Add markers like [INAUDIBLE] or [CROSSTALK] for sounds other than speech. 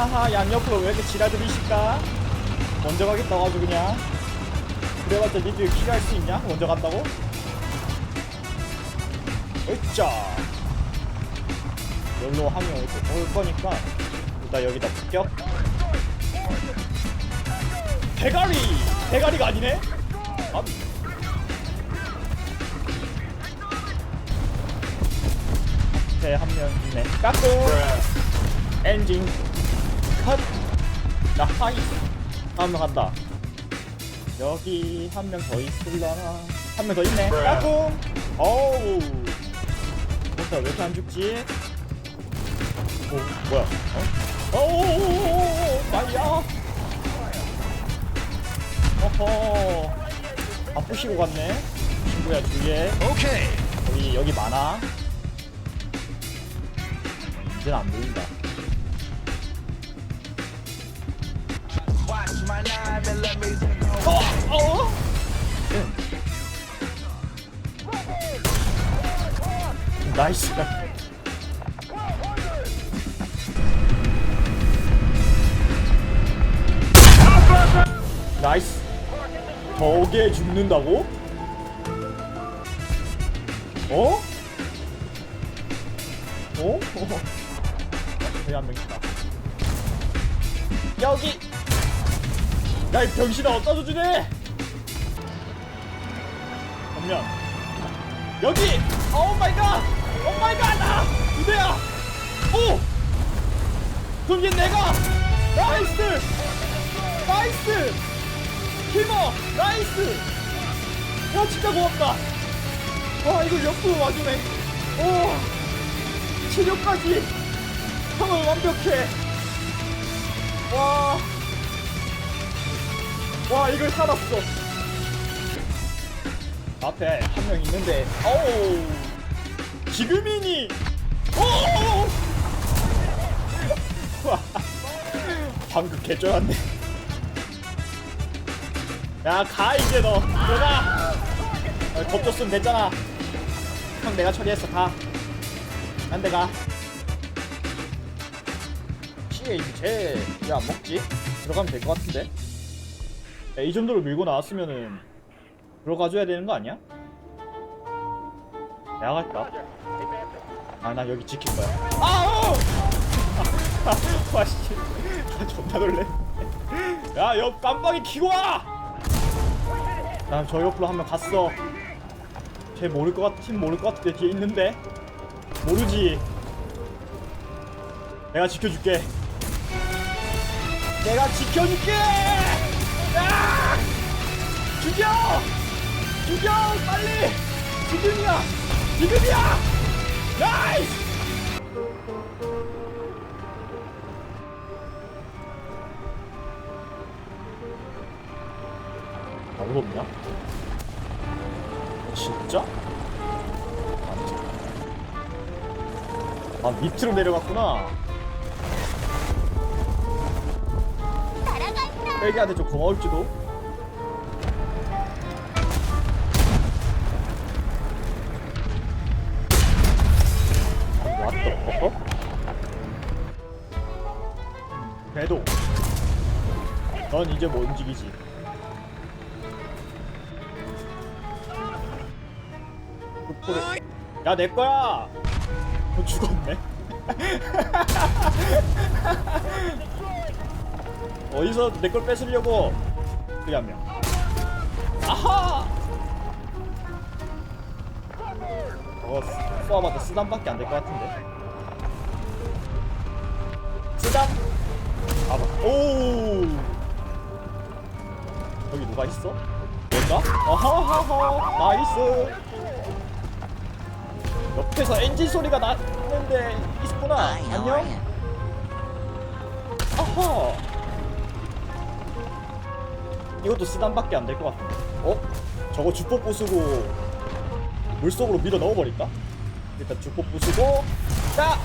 하하 양옆으로 왜 이렇게 지랄들이실까? 먼저 가겠다고 아주 그냥 그래봤자 니들 키가 할 수 있냐? 먼저 간다고? 으짜 여기로 하면 이렇게 올 거니까 일단 여기다 합격 대가리! 대가리가 아니네? 아, 앞에 한명 있네 깎고 엔진 컷 나이스 한명 간다. 여기 한 명 더 있을라나? 한 명 더 있네. 깎고 어우. 뭐야 왜 이렇게 안 죽지? 오 뭐야? 어? 오오오오오 말이야 어허. 바쁘시고 갔네. 친구야 주위에. Okay. 여기 여기 많아. 이제는 안 보인다 어? 어? 응. 나이스 나이스 저게 죽는다고? 어? 어? 있다 여기 야 이 병신아 어디다 주네? 전면 여기! 오 마이 갓 오 마이 갓나 두대야! 오! 그럼 얘 내가! 나이스! 나이스! 키머! 나이스! 와 진짜 고맙다. 와 이걸 옆으로 와주네. 오! 치료까지 형은 완벽해. 와 와 이걸 살았어. 앞에 한 명 있는데 어우. 지금이니. 오 와, [LAUGHS] 방금 개쩔었네. 야가 이제 너. 들어가. 어, 겁줬으면 됐잖아. 형 내가 처리했어 가. 시에 이제 쟤왜안 먹지? 들어가면 될 것 같은데 야, 이 정도로 밀고 나왔으면은 들어가줘야 되는 거 아니야? 내가 갈까? 아 나 여기 지킬 거야 아우! [LAUGHS] 와씨 나 존나 놀래 야옆 깜빡이 키고 와! 나저 옆으로 한 명 갔어 쟤 모를 것 같, 팀 모를 것 같은데 뒤에 있는데 모르지 내가 지켜줄게 내가 지켜줄게 야! 죽여! 죽여! 빨리! 지금이야! 지금이야! 나이스! 아무도 없냐? 진짜? 아니지. 아 밑으로 내려갔구나 애기한테 좀 고마울지도. 왔다 어? 배도. 넌 이제 못 움직이지. 야 내거야! 너 죽었네 [LAUGHS] 어디서 내 걸 뺏으려고? 여기 한명. 아하! 어 쏘아봐도 쓰담밖에 안 될 것 같은데. 쓰담? 아봐. 오! 여기 누가 있어? 뭔가? 어허허허 나이스! 옆에서 엔진 소리가 났는데 있구나. 안녕? 어허 이것도 쓰담밖에 안 될 것 같은데 어? 저거 주포 부수고 물속으로 밀어 넣어버릴까? 일단 주포 부수고 자